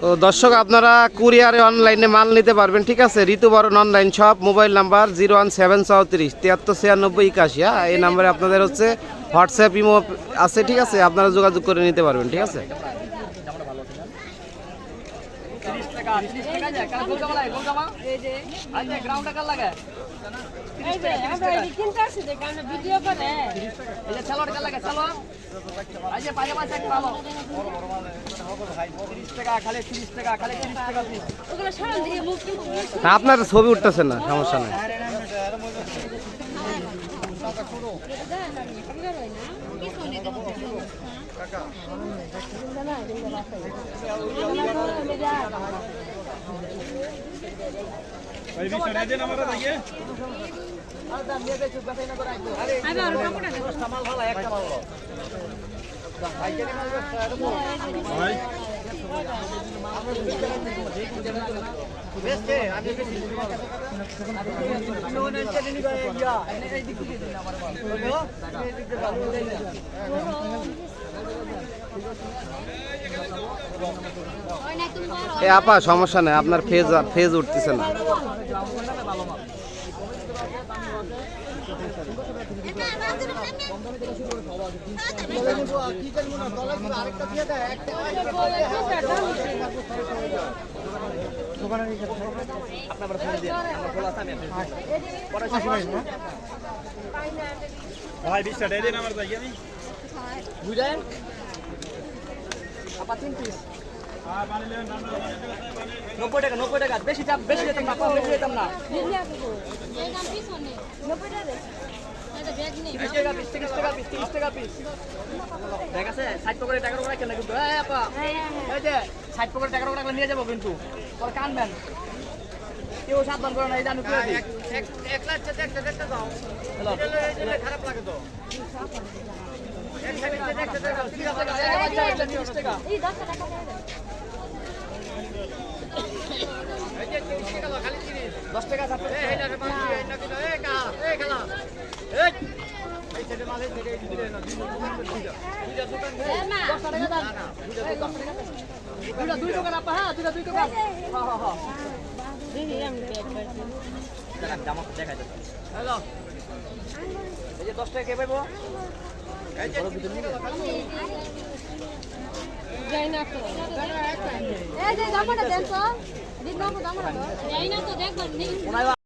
তো দর্শক, আপনারা কুরিয়ারে অনলাইনে মাল নিতে পারবেন, ঠিক আছে? Rituboron online shop, mobile number zero one seven চৌত্রিশ, তিয়াত্তর ছিয়ানব্বই, একাশি হ্যাঁ? এই নাম্বারে আপনাদের হচ্ছে হোয়াটসঅ্যাপ, ইমো আছে, ঠিক আছে? আপনারা যোগাযোগ করে নিতে পারবেন, ঠিক আছে? তিরিশ টাকা তিরিশ টাকা যায় কাল গোল জামা লাগে গোল জামা? এই যে আজ যে। গ্রাউন্ড টাকা লাগে? এই যে আমরা এই কিনতে আসছি দেখে আমরা ভিডিও করে। এই যে সালোয়ার টাকা লাগে? সালোয়ার আজ যে পাজামা আছে একটা ভালো। তিরিশ টাকা খালি তিরিশ টাকা খালি তিরিশ টাকা পিস ওগুলো সরান দিয়ে মুখ কিন্তু আপনার ছবি উঠতেছে না সমস্যা নেই। আমি আর কাপড়টা দেবো মাল ভালো একটা ভালো এ আপা সমস্যা নেই আপনার ফেজ ফেজ উঠতেছে না। ভাই বিশটা দিয়ে আমার তাই আমি। বুঝলেন আপা তিন পিস আর পানি লেন রান্না নব্বই টাকা নব্বই টাকা। বেশি চাপ বেশি যেতাম না বেশি যেতাম না। তিরিশ টাকা পিস তিরিশ টাকা পিস তিরিশ টাকা পিস ঠিক আছে ষাট করে টাকা করে কেন কিন্তু। এই আপা এই যে ষাট টাকা করে নিয়ে যাব কিন্তু। কানবেন কেউ সাবধান করে না এই আমি করে দিই। হ্যালো। খারাপ লাগে তো। দশ টাকা দুই কে পাইবো? জামাটা দেন তো জামাটা যাই